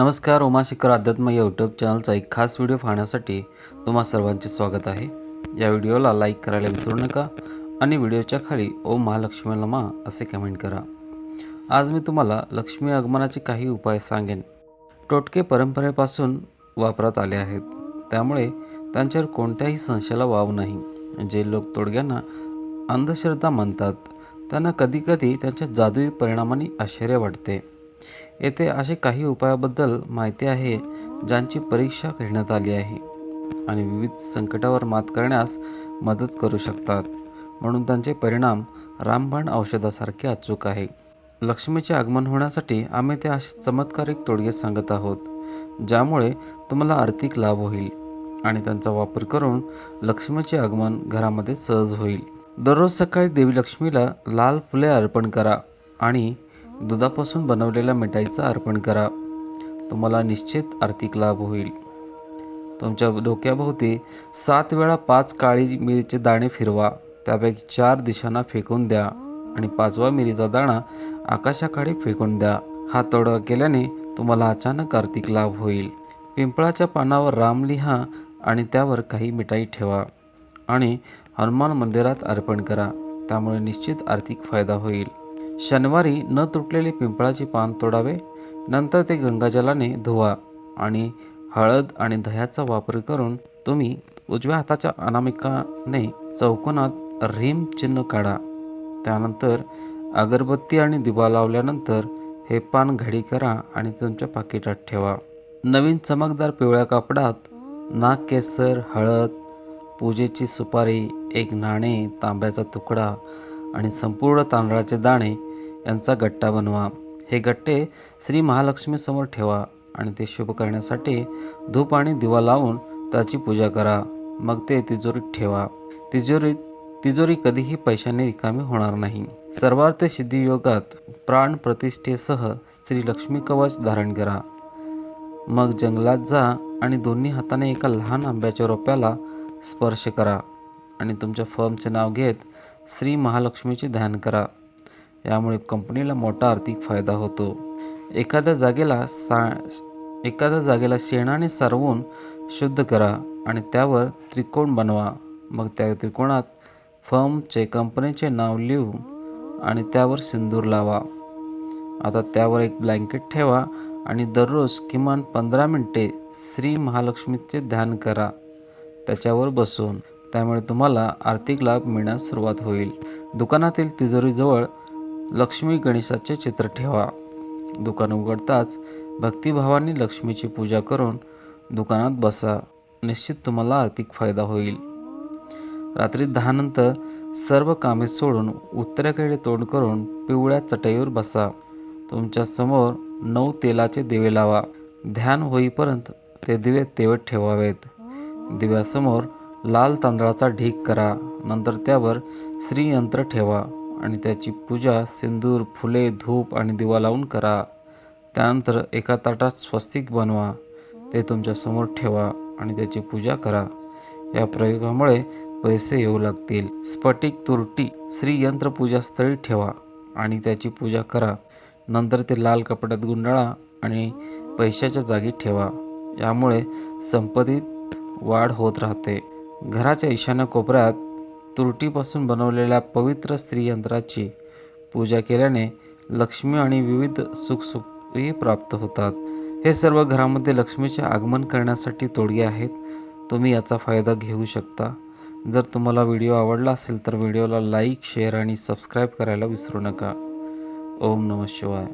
नमस्कार उमाशिखर अध्यात्म या यूट्यूब चॅनलचा एक खास व्हिडिओ पाहण्यासाठी तुम्हा सर्वांचे स्वागत आहे. या व्हिडिओला लाईक करायला विसरू नका आणि व्हिडिओच्या खाली ओम महालक्ष्मी नमा असे कमेंट करा. आज मी तुम्हाला लक्ष्मी आगमनाचे काही उपाय सांगेन. टोटके परंपरेपासून वापरात आले आहेत. त्यामुळे त्यांच्यावर कोणत्याही संशयाला वाव नाही. जे लोक तोडग्यांना अंधश्रद्धा म्हणतात त्यांना कधीकधी त्यांच्या जादुई परिणामाने आश्चर्य वाटते. येथे असे काही उपायाबद्दल माहिती आहे ज्यांची परीक्षा घेण्यात आली आहे आणि विविध संकटावर मात करण्यास मदत करू शकतात. म्हणून त्यांचे परिणाम रामबाण औषधासारखे अचूक आहे. लक्ष्मीचे आगमन होण्यासाठी आम्ही ते असे चमत्कारिक तोडगे सांगत आहोत ज्यामुळे तुम्हाला आर्थिक लाभ होईल आणि त्यांचा वापर करून लक्ष्मीचे आगमन घरामध्ये सहज होईल. दररोज सकाळी देवी लक्ष्मीला लाल फुले अर्पण करा आणि दुधापासून बनवलेल्या मिठाईचं अर्पण करा. तुम्हाला निश्चित आर्थिक लाभ होईल. तुमच्या डोक्याभोवती सात वेळा पाच काळी मिरीचे दाणे फिरवा. त्यापैकी चार दिशांना फेकून द्या आणि पाचवा मिरीचा दाणा आकाशाकडे फेकून द्या. हा तोडगा केल्याने तुम्हाला अचानक आर्थिक लाभ होईल. पिंपळाच्या पानावर राम लिहा आणि त्यावर काही मिठाई ठेवा आणि हनुमान मंदिरात अर्पण करा. त्यामुळे निश्चित आर्थिक फायदा होईल. शनिवारी न तुटलेले पिंपळाचे पान तोडावे नंतर ते गंगाजलाने धुवा आणि हळद आणि दह्याचा वापर करून तुम्ही उजव्या हाताच्या अनामिकाने चौकोनात रीम चिन्ह काढा. त्यानंतर अगरबत्ती आणि दिवा लावल्यानंतर हे पान घडी करा आणि तुमच्या पाकिटात ठेवा. नवीन चमकदार पिवळ्या कापडात नाक केसर हळद पूजेची सुपारी एक नाणे तांब्याचा तुकडा आणि संपूर्ण तांदळाचे दाणे यांचा गट्टा बनवा. हे गट्टे श्री महालक्ष्मीसमोर ठेवा आणि ते शुभ करण्यासाठी धूप आणि दिवा लावून त्याची पूजा करा. मग ते तिजोरीत ठेवा. तिजोरीत तिजोरी कधीही पैशाने रिकामी होणार नाही. सर्वार्थ सिद्धी योगात प्राण प्रतिष्ठेसह श्री लक्ष्मी कवच धारण करा. मग जंगलात जा आणि दोन्ही हाताने एका लहान आंब्याच्या रोप्याला स्पर्श करा आणि तुमच्या फर्मचे नाव घेत श्री महालक्ष्मीचे ध्यान करा. यामुळे कंपनीला मोठा आर्थिक फायदा होतो. एखाद्या जागेला सा एखाद्या जागेला शेणाने सारवून शुद्ध करा आणि त्यावर त्रिकोण बनवा. मग त्या त्रिकोणात फर्मचे कंपनीचे नाव लिहू आणि त्यावर सिंदूर लावा. आता त्यावर एक ब्लँकेट ठेवा आणि दररोज किमान पंधरा मिनटे श्री महालक्ष्मीचे ध्यान करा. त्याच्यावर बसून. त्यामुळे तुम्हाला आर्थिक लाभ मिळण्यास सुरुवात होईल. दुकानातील तिजोरीजवळ लक्ष्मी गणेशाचे चित्र ठेवा. दुकान उघडताच भक्तिभावाने लक्ष्मीची पूजा करून दुकानात बसा. निश्चित तुम्हाला आर्थिक फायदा होईल. रात्री दहानंतर सर्व कामे सोडून उत्तरेकडे तोंड करून पिवळ्या चटईवर बसा. तुमच्यासमोर नऊ तेलाचे दिवे लावा. ध्यान होईपर्यंत ते दिवे तेवत ठेवावेत. दिव्यासमोर लाल तांदळाचा ढीक करा. नंतर त्यावर श्रीयंत्र ठेवा. आणि त्याची पूजा सिंदूर फुले धूप आणि दिवा लावून करा. त्यानंतर एका ताटात स्वस्तिक बनवा. ते तुमच्यासमोर ठेवा आणि त्याची पूजा करा. या प्रयोगामुळे पैसे येऊ लागतील. स्फटिक तुरटी श्री यंत्रपूजास्थळी ठेवा आणि त्याची पूजा करा. नंतर ते लाल कपड्यात गुंडाळा आणि पैशाच्या जागी ठेवा. यामुळे संपत्तीत वाढ होत राहते. घराच्या ईशान्य कोपऱ्यात तुरटीपासून बनवलेल्या पवित्र स्त्रीयंत्राची पूजा केल्याने लक्ष्मी आणि विविध सुखसुखही प्राप्त होतात. हे सर्व घरामध्ये लक्ष्मीचे आगमन करण्यासाठी तोडगे आहेत. तुम्ही याचा फायदा घेऊ शकता. जर तुम्हाला व्हिडिओ आवडला असेल तर व्हिडिओला लाईक शेअर आणि सबस्क्राईब करायला विसरू नका. ओम नमः शिवाय.